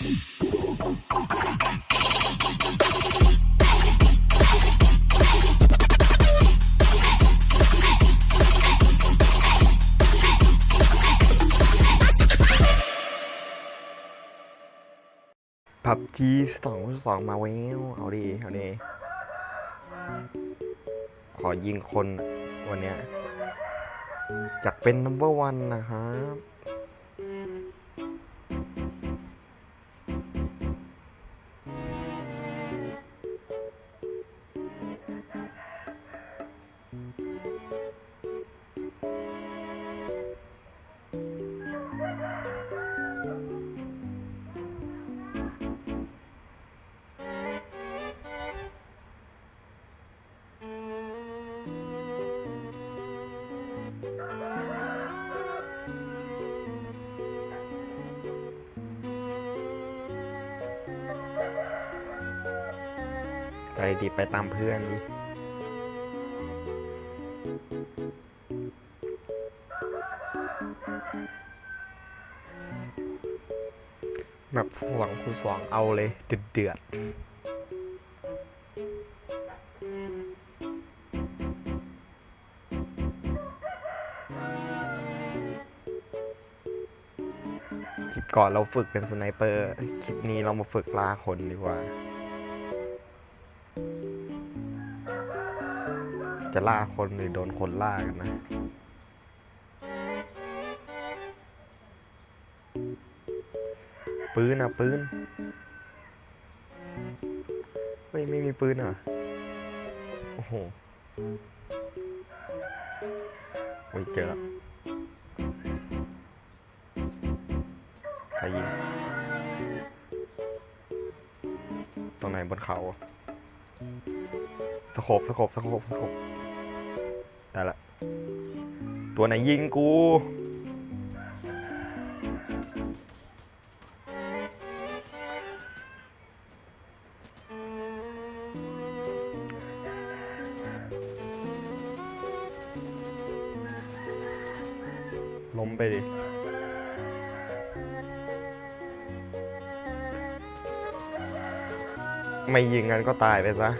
พับจีสองสองมาแววเอาดีเอาดีขอยิงคนวันเนี้ยอยากเป็น number one นะครับ ใจดีไปตามเพื่อนแบบสวงคูสวงเอาเลย เดือดเดือดคลิปก่อนเราฝึกเป็นสไนเปอร์ คลิปนี้เรามาฝึกล่าคนดีกว่า จะล่าคนหรือโดนคนล่ากันนะปืนอะปืนเฮ้ยไม่มีปืนอะโอ้โหโอ้ยเจอใครยิงตรงไหนบนเขาสโคบสโคบสโคบสโคบ ได้ละ ตัวไหนยิงกู ล้มไปดิไม่ยิงกันก็ตายไปซะ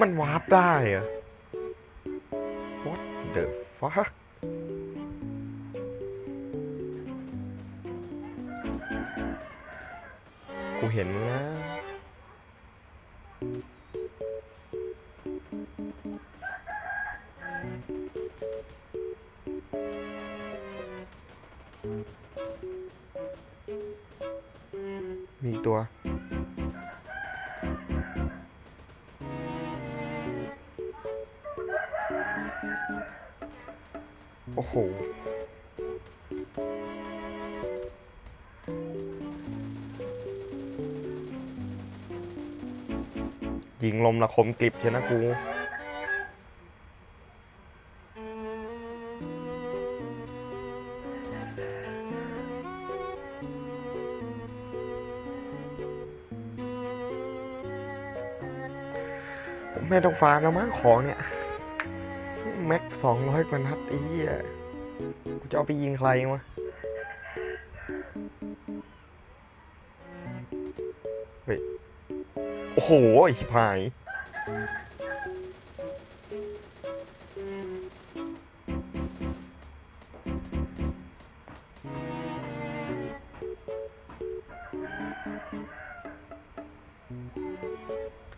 มันวาร์ปได้เหรอะ What the fuck กูเห็นนะมีตัว โอ้โห ยิงลมละคมกริบเชนะกูผมไม่ต้องฟาร์มแล้วมั้งของเนี่ย แม็กสองร้อยกว่านัดไอ้เหี้ยกูจะเอาไปยิงใครวะเฮ้ย โอ้โหชิบหาย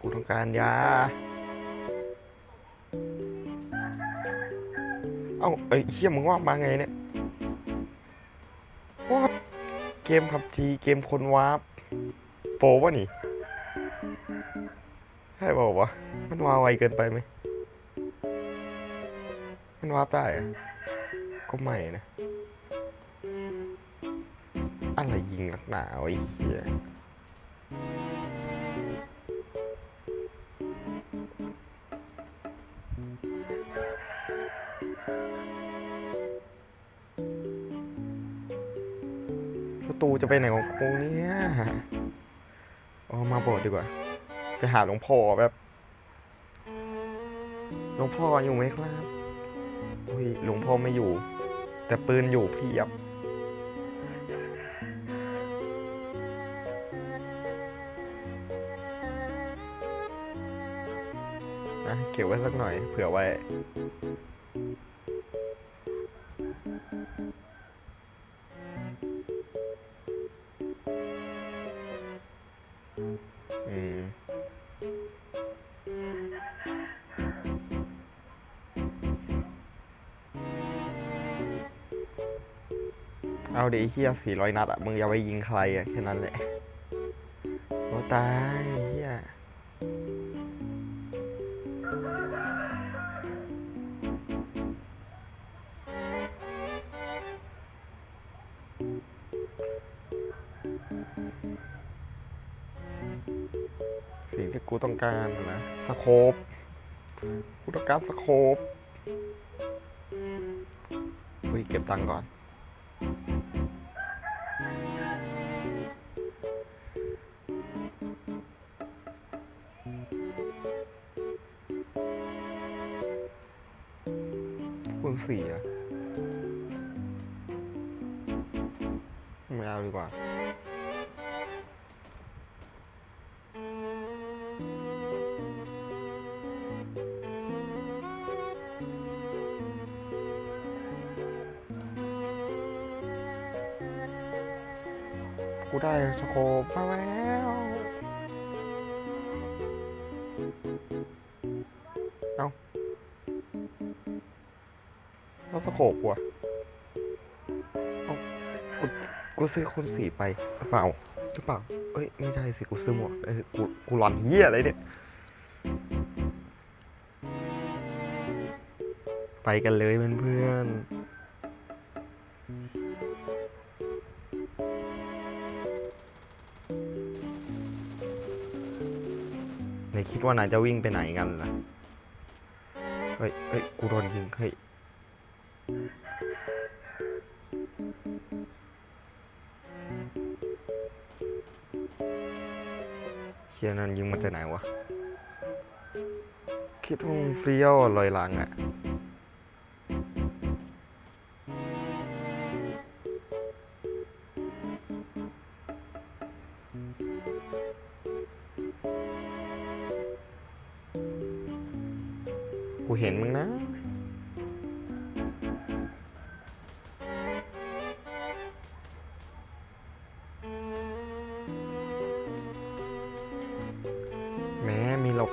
กูต้องการยา เอ้าไอ้เฮียมึงว่ามาไงเนี่ยวอดเกมพับทีเกมคนวาร์ปโปรวะนี่ใช่เปล่าวะมันวาไวเกินไปไหมมันวาร์ปได้อะก็ไม่นะอะไรยิงนักหนาวไอ้เหี้ย ไปไหนของกูเนี่ยอ๋อมาโบสถ์ดีกว่า ไปหาหลวงพ่อแบบหลวงพ่ออยู่ไหมครับอุ้ยหลวงพ่อไม่อยู่ แต่ปืนอยู่เพียบอะเก็บไว้สักหน่อย เผื่อไว้ เอาดิไอ้เฮียสี่ร้อยนัดอะมึงอย่าไปยิงใครอะแค่นั้นแหละโอ้ตายเฮียสิ่งที่กูต้องการนะสโคปกูต้องการสโคปเฮ้ยเก็บตังค์ก่อน คูณสี่อะไม่ กูได้สโคปมาแล้วเอาแล้วสโคปว่ะเอากูกูซื้อคูณสี่ไปหรือเปล่าหรือเปล่าเอ้ยไม่ใช่สิกูซื้อหมวกเอ้ยกูกูหลอนเหี้ยอะไรเนี่ยไปกันเลยเพื่อนๆ ในคิดว่านายจะวิ่งไปไหนกันล่ะ เฮ้ยเฮ้ยกูโดนยิง เฮ้ยเชียนันยิงมาจากไหนวะ คิดว่ามึงเฟรี้ยวลอยหลังอะ่ะ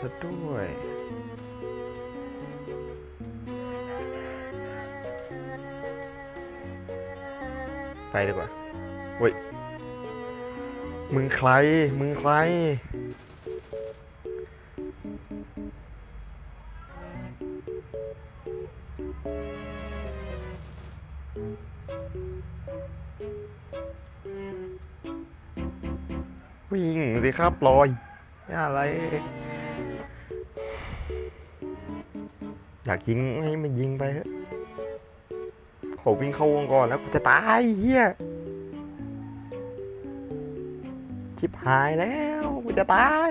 ซะด้วย ไปดีกว่าเว้ย มึงใคร มึงใคร วิ่งสิครับลอยอะไร อยากยิงให้มันยิงไปเถอะขอวิ่งเข้าวงก่อนแล้วกูจะตายเฮียชิบหายแล้วกูจะตาย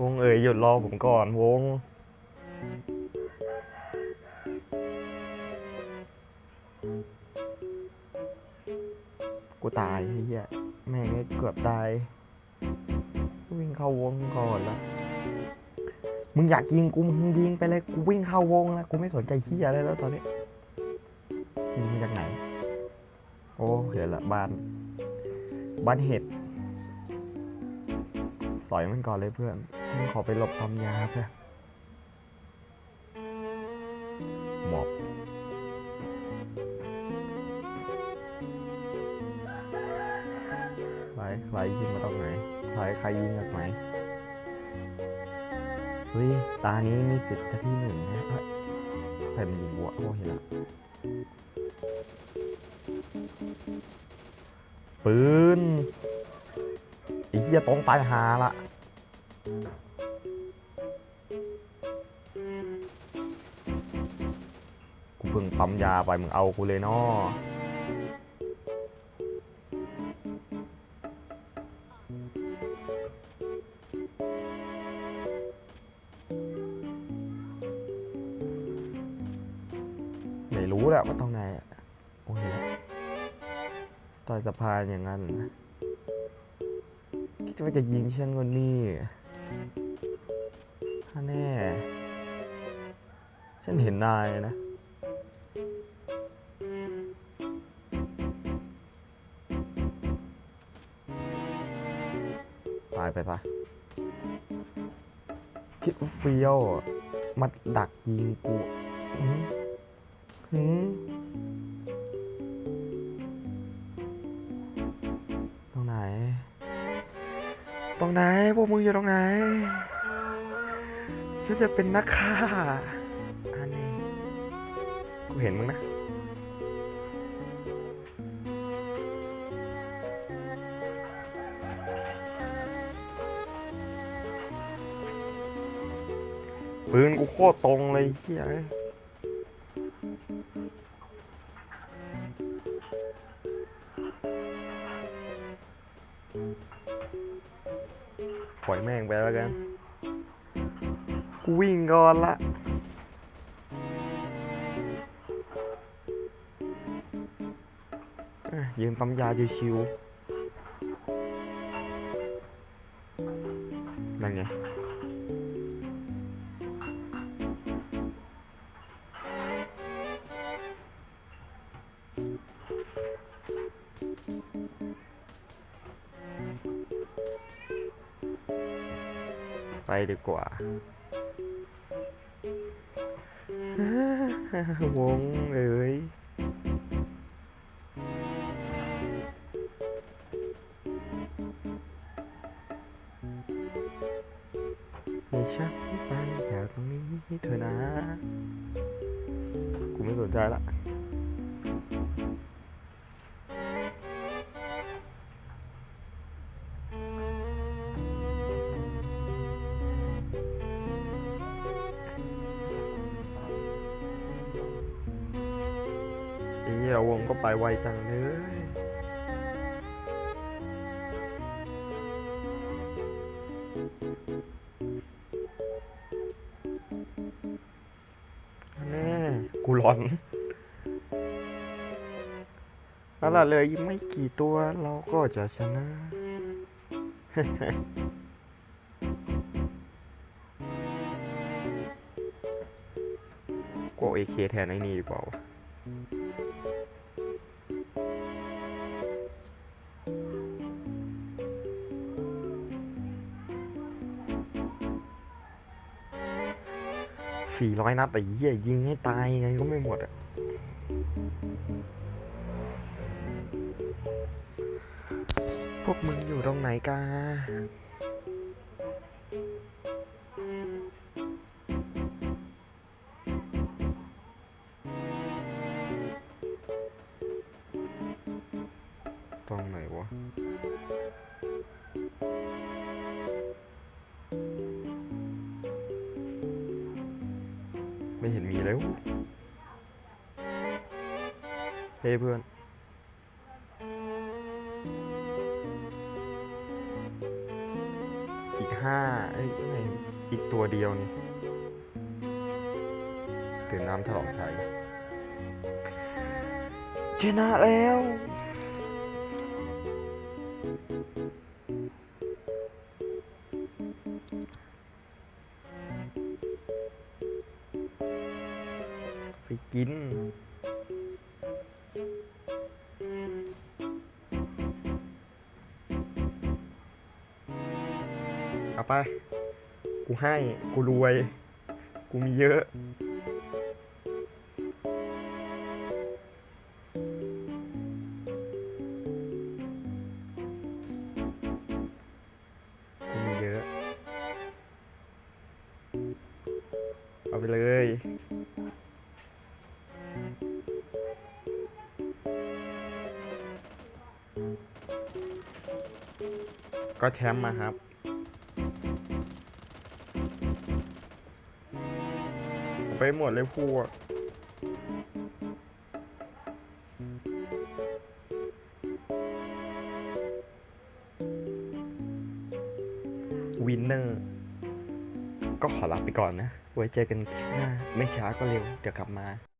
วงเอ๋ยหยุดรอผมก่อนวงกูตายเฮียแม่งเกือบตาย วิ่งเข้าวงก่อนละมึงอยากยิงกูมึงยิงไปเลยกูวิ่งเข้าวงแล้วกูไม่สนใจเฮียอะไรแล้วตอนนี้ยิงมาจากไหน โอ้เห็นละบ้านบ้านเห็ดสอยมันก่อนเลยเพื่อนมึงขอไปหลบปั๊มยาเพื่อนหมอบใครใครยิงมาตรงไหน ใครใครยิงจากไหนเฮ้ยตานี้มีสิทธิ์ที่หนึ่งนะเอ้ยใครมันยิงวัวโอ้เห็นละปืนไอ้เหี้ยต้องตายหาละกูเพิ่งงปั๊มยาไปมึงเอากูเลยเนาะานอย่างนั้นคิดว่าจะยิงฉันคนนี้ถ้าแน่ ฉันเห็นนายนะ ตายไปซะ คิดว่าเฟี้ยวมาดักยิงกูหืมหืม รงไหน พวกมึงอยู่ตรงไหน ฉันจะเป็นนักฆ่า อันนี้ กูเห็นมึงนะ ปืนกูโคตรตรงเลยเฮีย กูวิ่งก่อนละยืนปั๊มยาชิวๆนั่นไงไปดีกว่า วงเอ้ย วงก็ไปไวจังเลยแน่กูร้อนแล้วล่ะเลยไม่กี่ตัวเราก็จะชนะกูเอเคแทนไอ้นี่ดีกว่า สี่ร้อยนัดแต่เหี้ยยิงให้ตายไงก็ไม่หมดอะพวกมึงอยู่ตรงไหนกัน อีกห้าไอ้ไออีกตัวเดียวนี่ตื่นน้ำถลองชัยชนะแล้ว เอาไปกูให้ กูรวย กูมีเยอะ กูมีเยอะ เอาไปเลยก็แชมป์มาครับ หมดเลยพวกวินเนอร์ ก็ขอลาไปก่อนนะ ไว้เจอกันคลิปหน้า ไม่ช้าก็เร็ว เดี๋ยวกลับมา